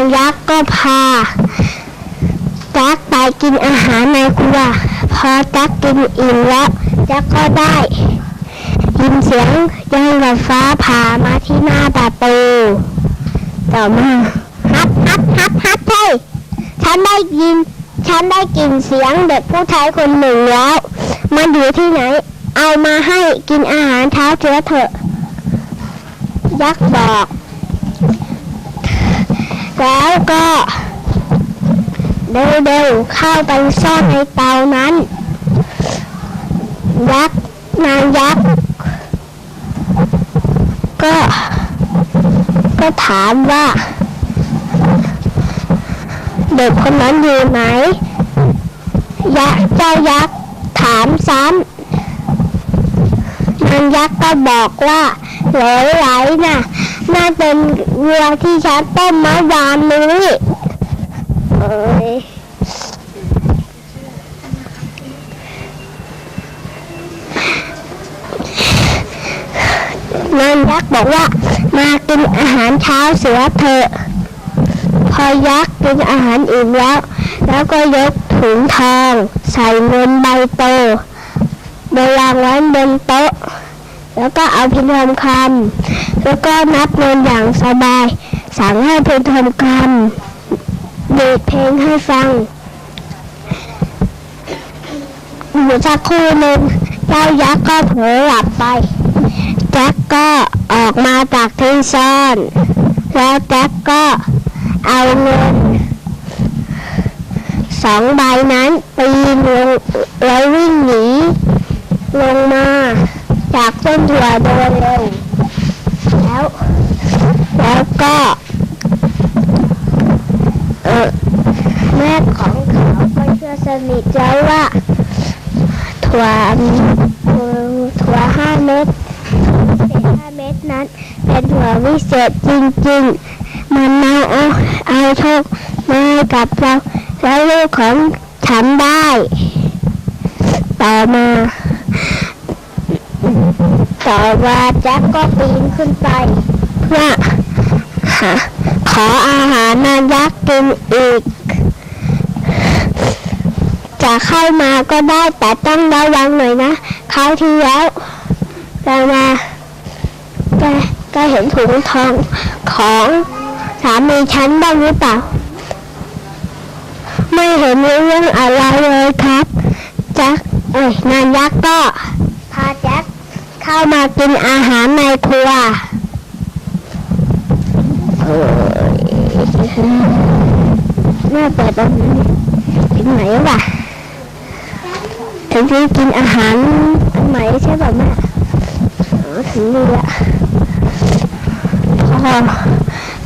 างยักษ์ก็พาจักไปกินอาหารในครัว พอจักกินอิ่มแล้วจักก็ได้ ยินเสียงยังกับฟ้าผ่ามาที่หน้าประตูต่อมาฮัดฮัดฮัดฮัดเฮ้ยฉันได้ยิน ฉันได้กลินเสียงเด็กผู้ชายคนหนึ่งแล้ว มันอยู่ที่ไหน เอามาให้กินอาหารเช้าเชื้อเถอะ ยักษ์บอก แล้วก็เร็วๆเข้าไปซ่อนในเตานั้น ยักษ์นางยักษ์ก็ ก็ถามว่า เด็กคนนั้นอยู่ไหนยักษ์เจ้ายักษ์ถามซ้ำนางยักษ์ก็บอกว่าหลวไหลน่ะ น่าเป็นวัวที่ฉันต้มเมื่อวานนี้เอ้ยนางยักษ์บอกว่ามากินอาหารเช้าเสือเถอะ พอยักษ์กินอาหารอิ่มแล้ว แล้วก็ยกถุงทอง ใส่เงินใบโตโดยวางไว้บนโต๊ะ แล้วก็เอาพินทองคำแล้วก็นับเงินอย่างสบาย สั่งให้พินทองคำดีดเพลงให้ฟังอยู่สักครู่หนึ่งเจ้ายักษ์ก็เผลอหลับไปแจ็คก็ออกมาจากที่ซ่อน แล้วแจ็คก็เอาเงินสองใบนั้นปีนลงแล้ววิ่งหนีลงมา จากต้นถั่วโดยเร็ว แล้ว แล้วก็ เออแม่ของเขาก็เชื่อสนิทใจว่า ถั่วถั่วห้าเม็ดเศษห้าเม็ดนั้น เป็นถั่ววิเศษจริงๆ มันเอาเอาเอาโชคมาให้กับเราและลูกของฉันได้ ต่อมา ต่อมาแจ็คก็ปีนขึ้นไป เพื่อหาขออาหารนายักษ์กินอีก จะเข้ามาก็ได้แต่ต้องระวังหน่อยนะคราวที่แล้วเรามาแกก็เห็นถุงทองของสามีฉันบ้างหรือเปล่า ไม่เห็นเรื่องอะไรเลยครับแจ็คเอ้ยนายักษ์ก็พาแจ็คเข้ามา กินอาหารในครัวแม่เปิดตรงนี้ถึงไหนวะถึงที่กินอาหารอันไหนใช่ป่ะแม่ถึงนี่ละพอ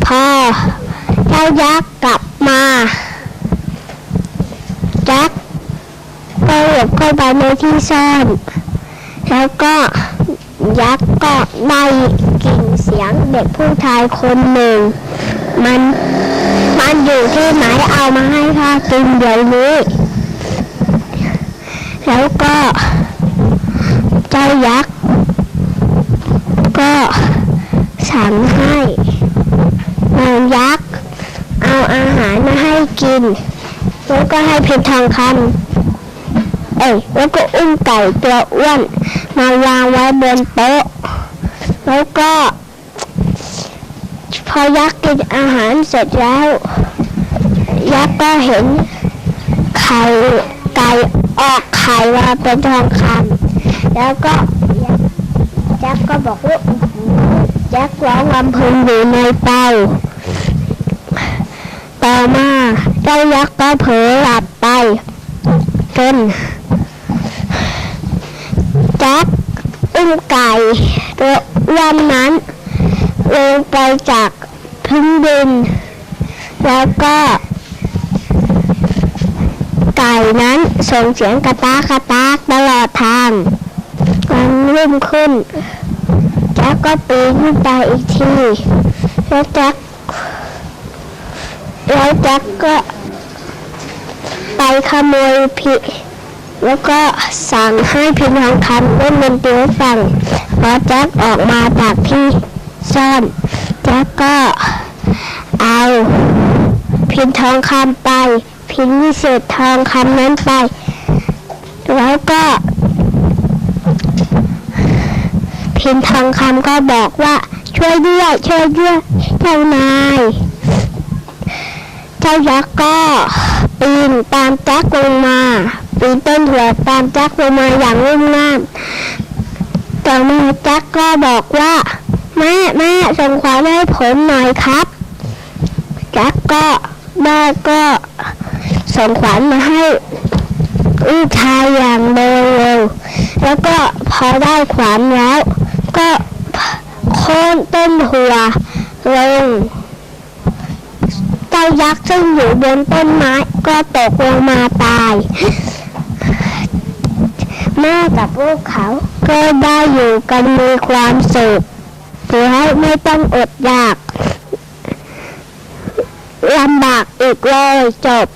พ่อเจ้ายักษ์กลับมาแจ็คก็หลบเข้าไปในที่ซ่อนแล้วก็ ยักษ์ก็ได้กลิ่นเสียงเด็กผู้ชายคนหนึ่ง มันมันอยู่ที่ไหนเอามาให้ข้ากินเดี๋ยวนี้ แล้วก็เจ้ายักษ์ก็สั่งให้นางยักษ์เอาอาหารมาให้กิน แล้วก็ให้เพชรทองคำ อ้ยแล้วก็อุ้มไก่ตัวอ้วนมาวางไว้บนโต๊ะ แล้วก็ พอยักษ์กินอาหารเสร็จแล้ว ยักษ์ก็เห็นไข่ไก่ออกไข่มาเป็นทองคำแล้วก็ยักษ์ก็บอกว่ายักษ์ร้องลำพึงอยู่ในเตาต่อมาเจ้ายักษ์ก็เผลอหลับไปจน จ็คอุ้มไก่ตัวอ้วนนั้นลงไปจากพื้นดิน แล้วก็ ไก่นั้นส่งเสียงกระตากกระตากตลอดทางวันรุ่มขึ้น แจ็คก็ปีนขึ้นไปอีกที แล้วแจ็คแล้วแจ็คก็ไปขโมยผิ แล้วก็สั่งให้พิมพ์ทองคำเล่นดนตรีให้ฟังพอแจ็คออกมาจากที่ซ่อนแจ็คก็เอาพินทองคำไป พินวิเศษทองคำนั้นไป แล้วก็ พินทองคำก็บอกว่าช่วยด้วยช่วยด้วยเจ้านายเจ้ายักษ์ก็ปีนตามแจ็คลงมา ปีต้นหัวตามแจ็คลงมาอย่างงุ่มง่ามต่อมาแจ็คก็บอกว่า แม่แม่ส่งขวานให้ผมหน่อยครับแจ็คก็แม่ก็ส่งขวานมาให้ลูกชายอย่างเร็วๆแล้วก็พอได้ขวานแล้ว ก็โค่นต้นหัวลงเจ้ายักษ์ซึ่งอยู่บนต้นไม้ก็ตกลงมาตาย แม่กับลูกเขา ก็ได้อยู่กันมีความสุขและไม่ต้องอดอยากลำบากอีกเลยจบ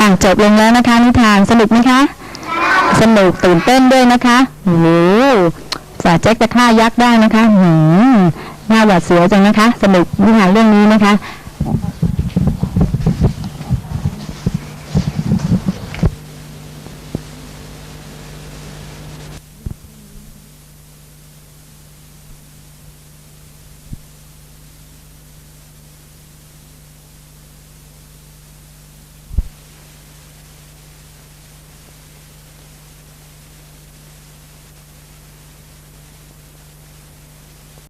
อะจบลงแล้วนะคะนิทานสนุกไหมคะ สนุกตื่นเต้นด้วยนะคะโอ้ โหสาแจ็คจะฆ่ายักษ์ได้นะคะหืมน่าหวาดเสียวจังนะคะ สนุกนิทานเรื่องนี้นะคะ